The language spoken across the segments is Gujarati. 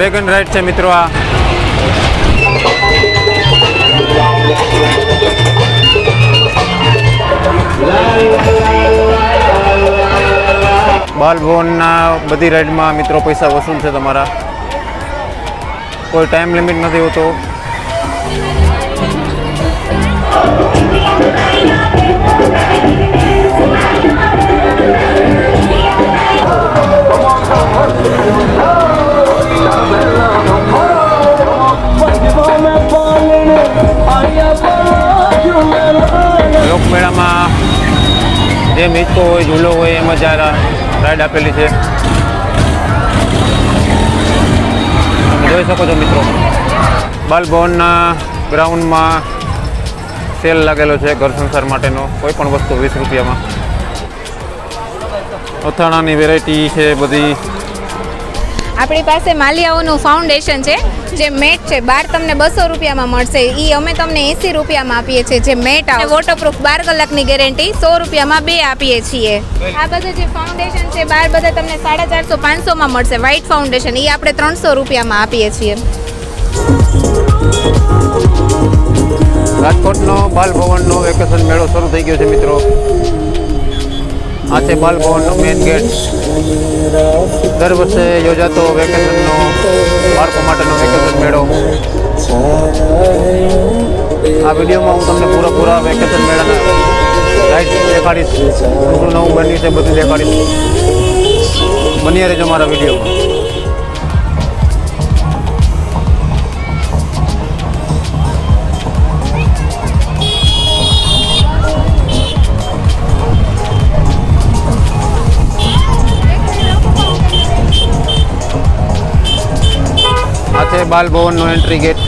ડ્રેગન રાઈડ છે મિત્રો આ. બાલભવનના બધી રાઈડમાં મિત્રો પૈસા વસૂલ છે તમારા. કોઈ ટાઈમ લિમિટ નથી હોતો. લોકમેળામાં જે મીચકો હોય, ઝૂલો હોય, એમાં જ આ રાઈડ આપેલી છે. જોઈ શકો છો મિત્રો. બાલભવનના ગ્રાઉન્ડમાં સેલ લાગેલો છે ઘર સંસાર માટેનો, કોઈ પણ વસ્તુ વીસ રૂપિયામાં. અથાણાની વેરાયટી છે બધી. આપણી પાસે માલિયાઓનું ફાઉન્ડેશન છે. જે મેટ છે બાર તમને બસો રૂપિયામાં મળશે. એ અમે તમને એંસી રૂપિયામાં આપીએ છીએ જે મેટ આવે વોટરપ્રૂફ બાર કલાકની ગેરંટી સો રૂપિયામાં બે આપીએ છીએ. આ બધા જે ફાઉન્ડેશન છે બાર બધા તમને સાડા ચારસો પાંચસોમાં મળશે. વ્હાઇટ ફાઉન્ડેશન એ આપણે ત્રણસો રૂપિયામાં આપીએ છીએ. રાજકોટનો બાલભવનનો વેકેશન મેળો શરૂ થઈ ગયો છે મિત્રો. આ છે બાલભવનનો મેઇન ગેટ દર વર્ષે યોજાતો વેકેશનનો બાળકો માટેનો વેકેશન મેળો આ વિડીયોમાં હું તમને પૂરા પૂરા વેકેશન મેળાના રાઈડ દેખાડીશ શું નવું બન્યું છે બધું દેખાડીશ બની રહેજો મારા વિડીયોમાં બાલભવનનો એન્ટ્રી ગેટ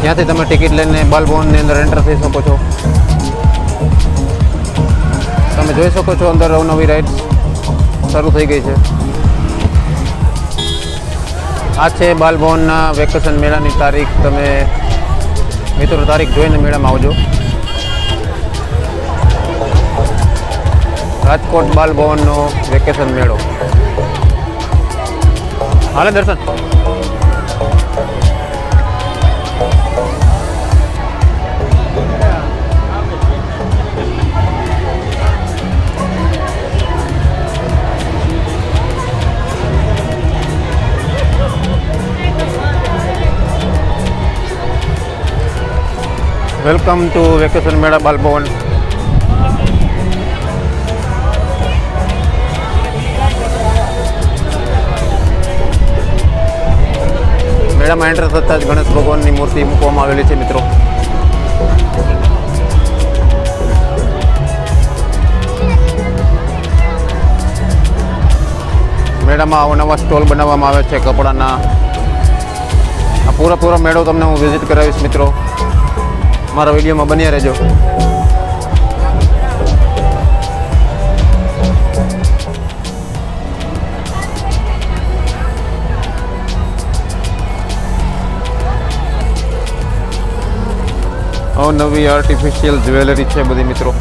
ત્યાંથી તમે ટિકિટ લઈને બાલભવનની અંદર એન્ટર થઈ શકો છો. તમે જોઈ શકો છો અંદર અવનવી રાઇડ્સ શરૂ થઈ ગઈ છે. આ છે બાલભવનના વેકેશન મેળાની તારીખ. તમે મિત્રો, તારીખ જોઈને મેળામાં આવજો. રાજકોટ બાલભવનનો વેકેશન મેળો. હાલે દર્શન. વેલકમ ટુ વેકેશન મેળા બાલભવન. મેળામાં એન્ટર થતાં જ ગણેશ ભગવાનની મૂર્તિ મૂકવામાં આવેલી છે, મિત્રો. મેળામાં નવા સ્ટોલ બનાવવામાં આવે છે, કપડાના. આ પૂરા મેળો તમને હું વિઝિટ કરાવીશ, મિત્રો. મારા વિડીયોમાં બન્યા રહેજો. નવી આર્ટિફિશિયલ જ્વેલરી છે બધી મિત્રો.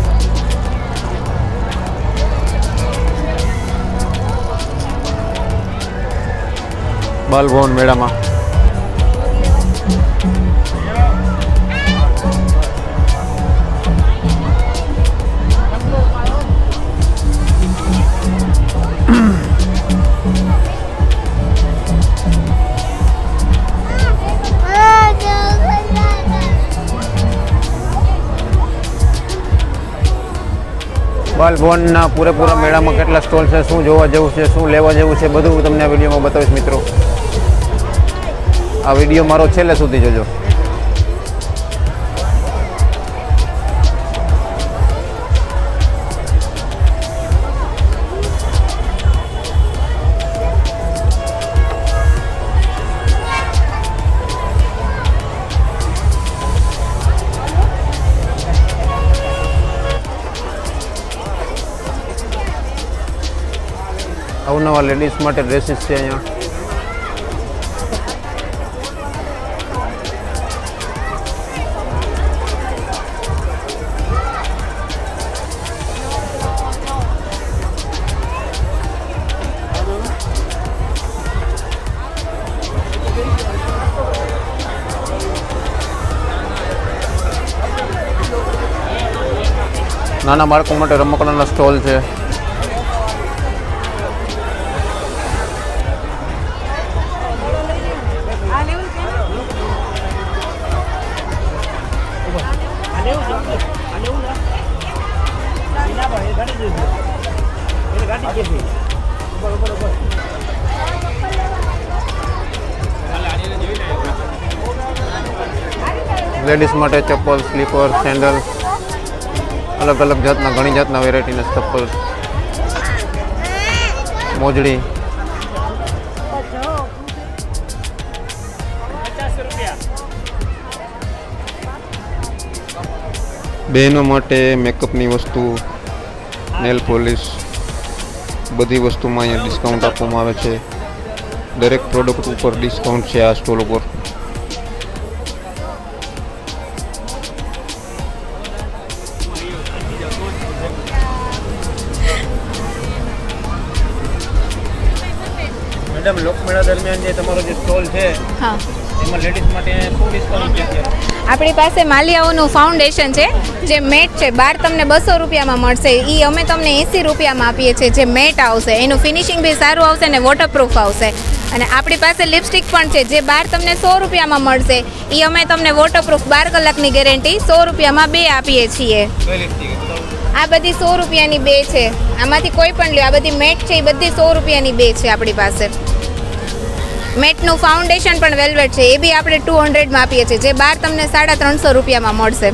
બાલભવન મેળામાં. બાલભવનના પૂરેપૂરા મેળામાં કેટલા સ્ટોલ છે, શું જોવા જેવું છે, શું લેવા જેવું છે, બધું હું તમને આ વિડીયોમાં બતાવીશ મિત્રો. આ વીડિયો મારો છેલ્લે સુધી જોજો. ઘણાવા લેડીઝ માટે ડ્રેસીસ છે અહીંયા. નાના બાળકો માટે રમકડાના સ્ટોલ છે. લેડીઝ માટે ચપ્પલ સ્લીપર સેન્ડલ અલગ અલગ જાતના, ઘણી જાતના વેરાયટીના ચપ્પલ. મોજડી. બહેનો માટે મેકઅપની વસ્તુ નેલ પોલિશ બધી વસ્તુમાં અહીંયા ડિસ્કાઉન્ટ આપવામાં આવે છે. દરેક પ્રોડક્ટ ઉપર ડિસ્કાઉન્ટ છે આ સ્ટોલ ઉપર. મેડમ લોકમેળા દરમિયાન જે તમારો જે સ્ટોલ છે હા. એમાં લેડીઝ માટે શું ડિસ્કાઉન્ટ છે આપણી પાસે માલિયાઓનું ફાઉન્ડેશન છે જે મેટ છે બાર તમને બસો રૂપિયામાં મળશે. એ અમે તમને એંસી રૂપિયામાં આપીએ છીએ જે મેટ આવશે. એનું ફિનિશિંગ બી સારું આવશે અને વોટરપ્રૂફ આવશે. અને આપણી પાસે લિપસ્ટિક પણ છે જે બાર તમને સો રૂપિયામાં મળશે. એ અમે તમને વોટરપ્રૂફ બાર કલાકની ગેરંટી સો રૂપિયામાં બે આપીએ છીએ. આ બધી સો રૂપિયાની બે છે. આમાંથી કોઈ પણ લ્યો. આ બધી મેટ છે એ બધી સો રૂપિયાની બે છે આપણી પાસે. મેટનું ફાઉન્ડેશન પણ વેલ્વેટ છે. એ બી આપણે ટુ હંડ્રેડમાં આપીએ છીએ. જે બાર તમને સાડા ત્રણસો રૂપિયામાં મળશે.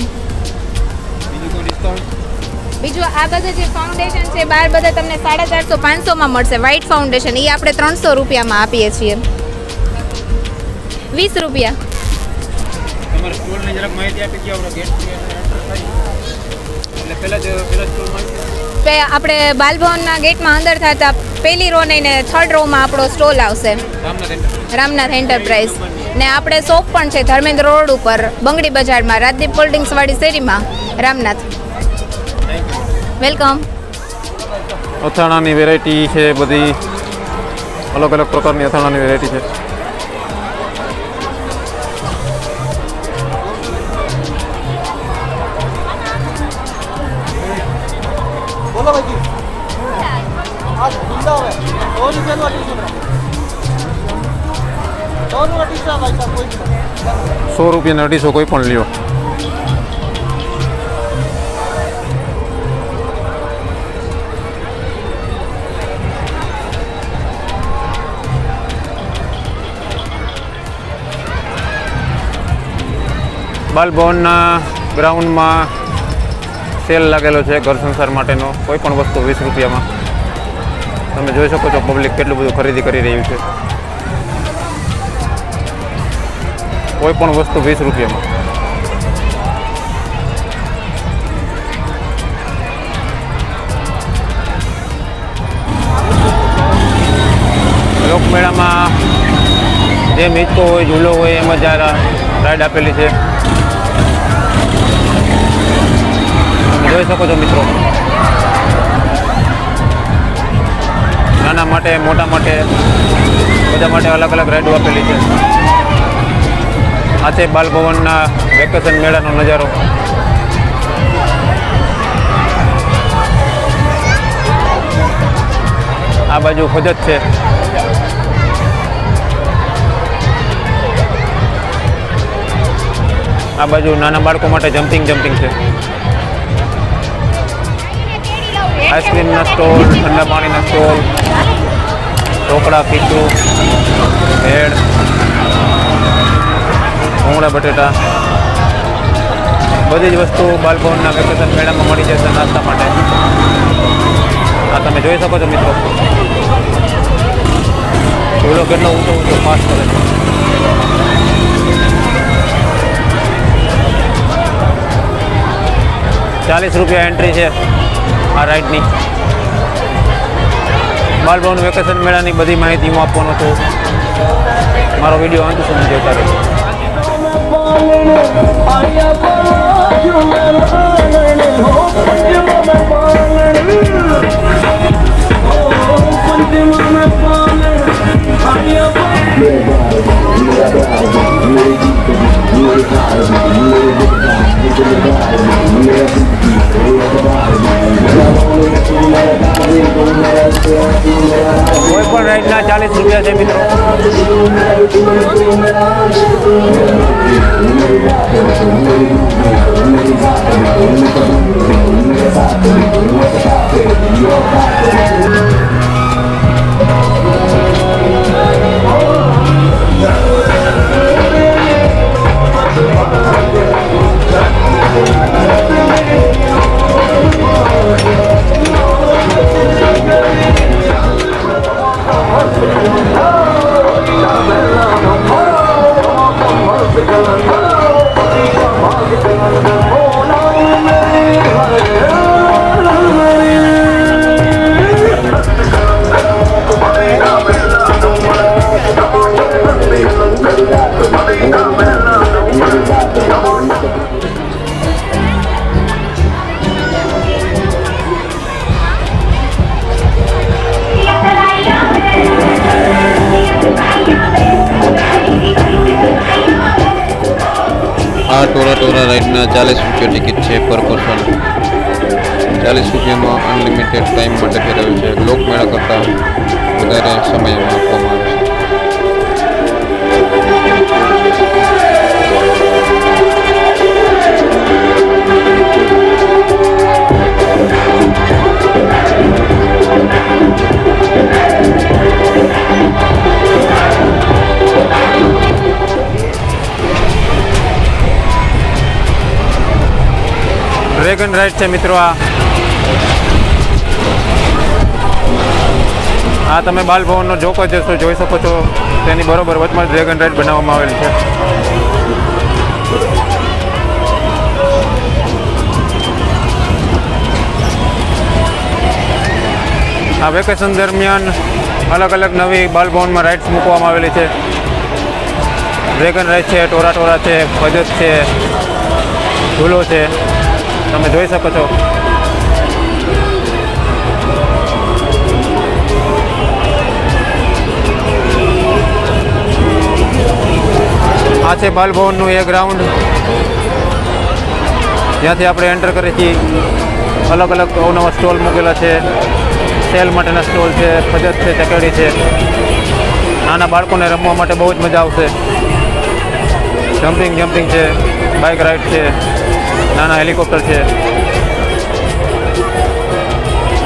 બીજું આ બધા જે ફાઉન્ડેશન છે બાર બધા તમને સાડા ચારસો પાંચસોમાં મળશે. વ્હાઇટ ફાઉન્ડેશન એ આપણે ત્રણસો રૂપિયામાં આપીએ છીએ. વીસ રૂપિયા. એટલે પહેલા જ પહેલા સ્ટોલમાં પે આપણે બાલભવનના ગેટમાં અંદર થતા પહેલી રો ને થર્ડ રોમાં આપણો સ્ટોલ આવશે. રામનાથ એન્ટરપ્રાઇઝ ને આપણે શોપ પણ છે ધર્મેન્દ્ર રોડ ઉપર બંગડી બજારમાં રાજદીપ કોલ્ડિંગ્સ શેરીમાં. રામનાથ. વેલકમ અથાણાની વેરાયટી છે બધી. અલગ અલગ પ્રકારની અથાણાની વેરાયટી છે. પહેલું અઢીસો ગ્રામ સો રૂપિયાને અઢીસો કોઈ પણ લ્યો. બાલભવનના ગ્રાઉન્ડમાં સેલ લાગેલો છે ઘર સંસાર માટેનો. કોઈ પણ વસ્તુ વીસ રૂપિયામાં. તમે જોઈ શકો છો પબ્લિક કેટલું બધું ખરીદી કરી રહ્યું છે. કોઈ પણ વસ્તુ વીસ રૂપિયામાં. લોકમેળામાં જે મીચકો હોય, ઝૂલો હોય, એમાં જ આ રાઈડ આપેલી છે. જોઈ શકો છો મિત્રો. માટે, મોટા માટે, બધા માટે અલગ અલગ રાઈડો આપેલી છે. આ છે બાલભવનના વેકેશન મેળાનો નજારો. આ બાજુ ફજત છે. આ બાજુ નાના બાળકો માટે જમ્પિંગ જમ્પિંગ છે. આઈસ્ક્રીમના સ્ટોલ ઠંડા પાણીના સ્ટોલ ઢોકળા, પીઠું, ભેળ ભૂંગળા બટેટા, બધી જ વસ્તુ બાલભવનના વેકેશન મેળામાં મળી જશે નાસ્તા માટે. આ તમે જોઈ શકો છો મિત્રો. ચૂલો કેટલો ઊંચો ઊંચો ફાસ્ટ કરે છે. ચાલીસ રૂપિયા એન્ટ્રી છે આ રાઈડની બાલભવન વેકેશન મેળાની બધી માહિતી હું આપવાનો છું. મારો વીડિયો અંત સુધી જોતા રહેજો. છે મિત્રો આ રાઈડના ચાલીસ રૂપિયા ટિકિટ છે પર પર્સન. ચાલીસ રૂપિયામાં અનલિમિટેડ ટાઈમ માટે ફેરવ્યું છે. લોકમેળા કરતાં વધારે સમયમાં આપવામાં ડ્રેગન રાઈડ છે મિત્રો આ? આ તમે બાલભવનનો જોકો જશો જોઈ શકો છો? તેની બરોબર વચમાં ડ્રેગન રાઈડ બનાવવામાં આવેલ છે. આ વેકેશન દરમિયાન અલગ અલગ નવી બાલભવનમાં રાઇડ્સ મૂકવામાં આવેલી છે. ડ્રેગન રાઇડ છે, ટોરા ટોરા છે ભજત છે ઝૂલો છે. તમે જોઈ શકો છો. આ છે બાલભવનનું એ ગ્રાઉન્ડ જ્યાંથી આપણે એન્ટર કરીએ છીએ. અલગ અલગ અવનવા સ્ટોલ મૂકેલા છે. સેલ માટેના સ્ટોલ છે ફજત છે ચકડી છે. નાના બાળકોને રમવા માટે બહુ જ મજા આવશે. જમ્પિંગ જમ્પિંગ છે, બાઇક રાઇડ છે. નાના હેલિકોપ્ટર છે.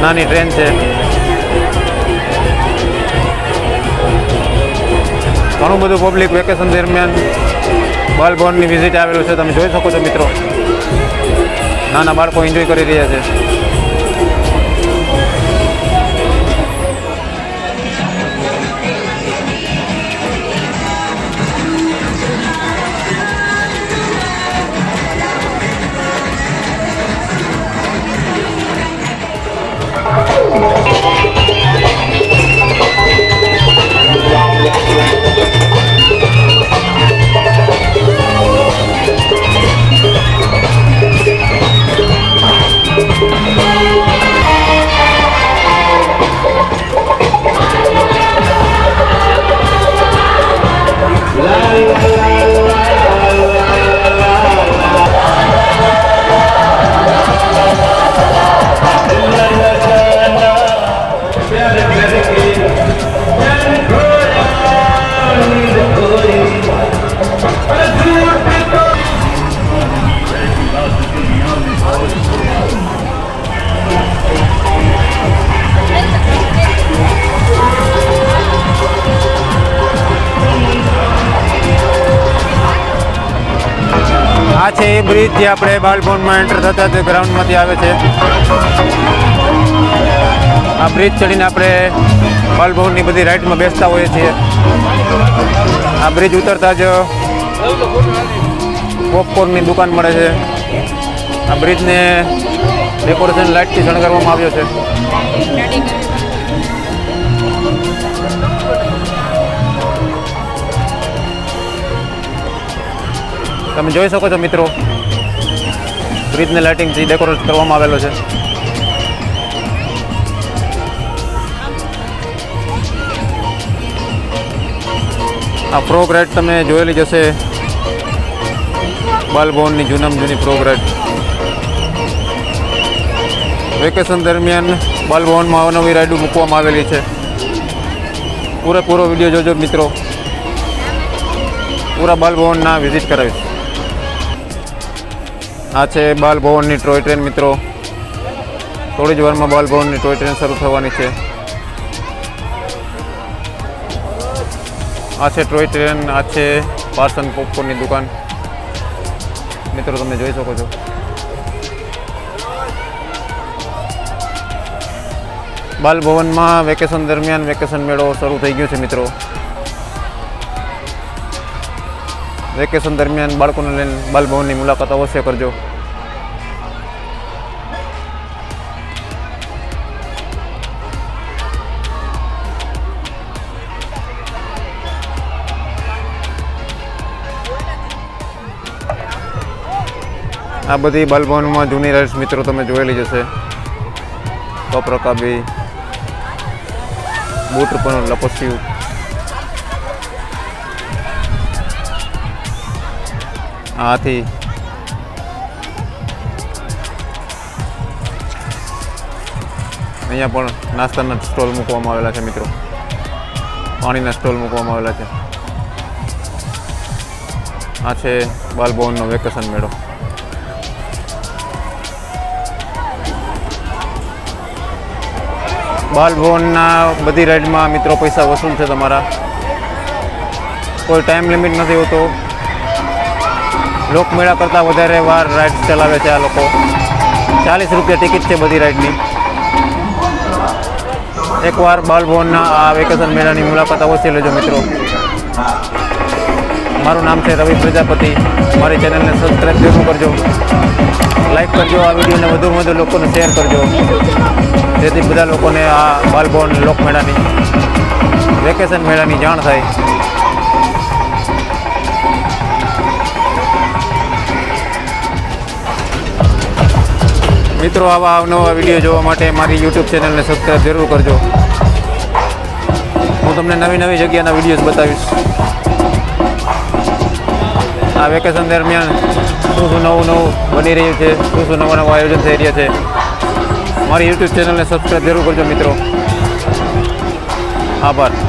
નાની ટ્રેન છે. ઘણું બધું પબ્લિક વેકેશન દરમિયાન બાલભવનની વિઝિટ આવેલું છે. તમે જોઈ શકો છો મિત્રો. નાના બાળકો એન્જોય કરી રહ્યા છે. જે આપણે બાલભવનમાં એન્ટર થતા તે ગ્રાઉન્ડમાંથી આવે છે. આ બ્રિજ ચડીને આપણે બાલભવનની બધી રાઇડમાં બેસતા હોઈએ છીએ. આ બ્રિજ ઉતરતા જ પોપકોર્નની દુકાન મળે છે. આ બ્રિજને ડેકોરેશન લાઇટથી શણગારવામાં આવ્યો છે. તમે જોઈ શકો છો મિત્રો. બ્રિજને લાઇટિંગથી ડેકોરેટ કરવામાં આવેલો છે. આ ફ્રોગ રાઇડ તમે જોયેલી જશે બાલભવનની જૂનામાં જૂની ફ્રોગ રાઇડ. વેકેશન દરમિયાન બાલભવનમાં અવનવી રાઇડું મૂકવામાં આવેલી છે. પૂરેપૂરો વીડિયો જોજો મિત્રો. પૂરા બાલભવનના વિઝિટ કરાવીશ. આ છે બાલભવનની ટોય ટ્રેન, મિત્રો. થોડી જ વારમાં બાલભવનની ટોય ટ્રેન શરૂ થવાની છે. આ છે ટોય ટ્રેન, આ છે પાર્સન પોપકોર્નની દુકાન. મિત્રો, તમે જોઈ શકો છો. બાલભવનમાં વેકેશન દરમિયાન વેકેશન મેળો શરૂ થઈ ગયો છે, મિત્રો. વેકેશન દરમિયાન બાળકોને લઈને બાલભવનની મુલાકાત અવશ્ય કરજો. આ બધી બાલભવનમાં જૂની રાઇડ્સ મિત્રો તમે જોયેલી જશે કપ રકાબી બૂટ પણ લપસ્યું. આથી અહીંયા પણ નાસ્તાના સ્ટોલ મૂકવામાં આવેલા છે, મિત્રો. પાણીના સ્ટોલ મૂકવામાં આવેલા છે. આ છે બાલભવનનો વેકેશન મેળો. બાલભવનના બધી રાઈડમાં મિત્રો પૈસા વસૂલ છે તમારા. કોઈ ટાઈમ લિમિટ નથી હોતો. લોકમેળા કરતાં વધારે વાર રાઇડ ચલાવે છે આ લોકો. ચાલીસ રૂપિયા ટિકિટ છે બધી રાઇડની એકવાર બાલભવનના આ વેકેશન મેળાની મુલાકાત અવશ્ય લેજો મિત્રો. મારું નામ છે રવિ પ્રજાપતિ. મારી ચેનલને સબસ્ક્રાઈબ જરૂર કરજો. લાઈક કરજો આ વિડીયોને વધુમાં વધુ લોકોને શેર કરજો. જેથી બધા લોકોને આ બાલભવન લોકમેળાની વેકેશન મેળાની જાણ થાય. મિત્રો, આવા અવનવા વીડિયો જોવા માટે મારી યુટ્યુબ ચેનલને સબસ્ક્રાઈબ જરૂર કરજો. હું તમને નવી નવી જગ્યાના વિડીયોઝ બતાવીશ. આ વેકેશન દરમિયાન શું શું નવું નવું બની રહ્યું છે, શું શું નવા નવા આયોજન થઈ રહ્યા છે, મારી યુટ્યુબ ચેનલને સબસ્ક્રાઈબ જરૂર કરજો મિત્રો. આભાર.